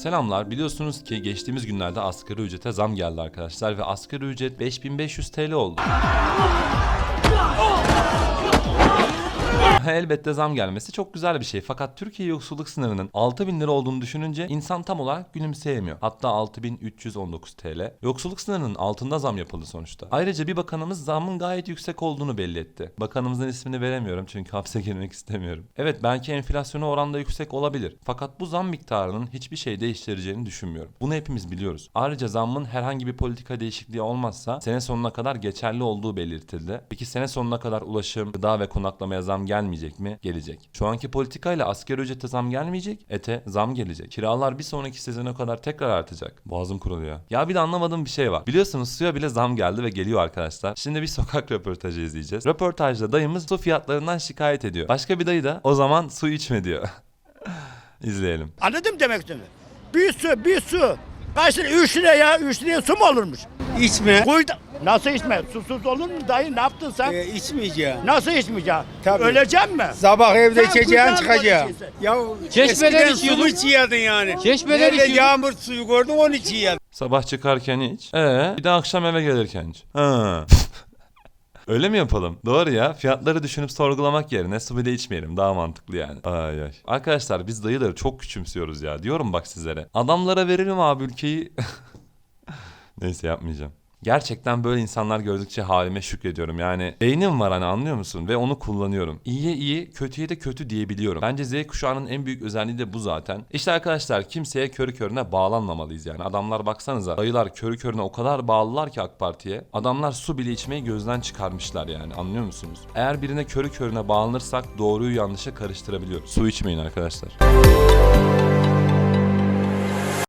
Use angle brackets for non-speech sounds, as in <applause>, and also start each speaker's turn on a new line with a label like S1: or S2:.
S1: Selamlar. Biliyorsunuz ki geçtiğimiz günlerde asgari ücrete zam geldi arkadaşlar ve asgari ücret 5500 TL oldu. Elbette zam gelmesi çok güzel bir şey fakat Türkiye yoksulluk sınırının 6000 lira olduğunu düşününce insan tam olarak gülümseyemiyor. Hatta 6319 TL. Yoksulluk sınırının altında zam yapıldı sonuçta. Ayrıca bir bakanımız zamın gayet yüksek olduğunu belli etti. Bakanımızın ismini veremiyorum çünkü <laughs> hapse girmek istemiyorum. Evet belki enflasyona oranda yüksek olabilir. Fakat bu zam miktarının hiçbir şey değiştireceğini düşünmüyorum. Bunu hepimiz biliyoruz. Ayrıca zammın herhangi bir politika değişikliği olmazsa sene sonuna kadar geçerli olduğu belirtildi. Peki sene sonuna kadar ulaşım, gıda ve konaklamaya zam gelmeyecek mi? Gelecek. Şu anki politikayla asgari ücrete zam gelmeyecek, ete zam gelecek. Kiralar bir sonraki sezona kadar tekrar artacak. Boğazım kuruluyor. Ya bir de anlamadığım bir şey var. Biliyorsunuz suya bile zam geldi ve geliyor arkadaşlar. Şimdi bir <laughs> sokak röportajı izleyeceğiz. Röportajda dayımız su fiyatlarından şikayet ediyor. Başka bir dayı da o zaman su içme diyor. <laughs> İzleyelim.
S2: Anladın mı demek istediğimi? Bir su, bir su. Kaç lira? 3 lira ya. 3 liraya su mu olurmuş?
S3: İçme.
S2: Kuyuda. Nasıl içme? Susuz olur mu dayı? Ne yaptın sen?
S3: E, içmeyeceğim.
S2: Nasıl içmeyeceksin?
S3: Tabii.
S2: Öleceğim mi?
S3: Sabah evde
S2: Sen
S3: içeceğim
S2: kucağına
S3: çıkacağım. Ya
S4: Çeşmeden
S3: eskiden
S4: içiyordun.
S3: su içiyordun yani.
S4: Çeşmeden
S3: Nerede
S4: içiyordun.
S3: yağmur suyu gördün onu içiyordun.
S1: Sabah çıkarken iç. Ee, bir de akşam eve gelirken iç. Ha. <laughs> Öyle mi yapalım? Doğru ya. Fiyatları düşünüp sorgulamak yerine su bile içmeyelim. Daha mantıklı yani. Ay ay. Arkadaşlar biz dayıları çok küçümsüyoruz ya. Diyorum bak sizlere. Adamlara verelim abi ülkeyi. <laughs> Neyse yapmayacağım. Gerçekten böyle insanlar gördükçe halime şükrediyorum. Yani beynim var hani anlıyor musun? Ve onu kullanıyorum. İyiye iyi, kötüye de kötü diyebiliyorum. Bence Z kuşağının en büyük özelliği de bu zaten. İşte arkadaşlar kimseye körü körüne bağlanmamalıyız yani. Adamlar baksanıza dayılar körü körüne o kadar bağlılar ki AK Parti'ye. Adamlar su bile içmeyi gözden çıkarmışlar yani anlıyor musunuz? Eğer birine körü körüne bağlanırsak doğruyu yanlışı karıştırabiliyoruz. Su içmeyin arkadaşlar.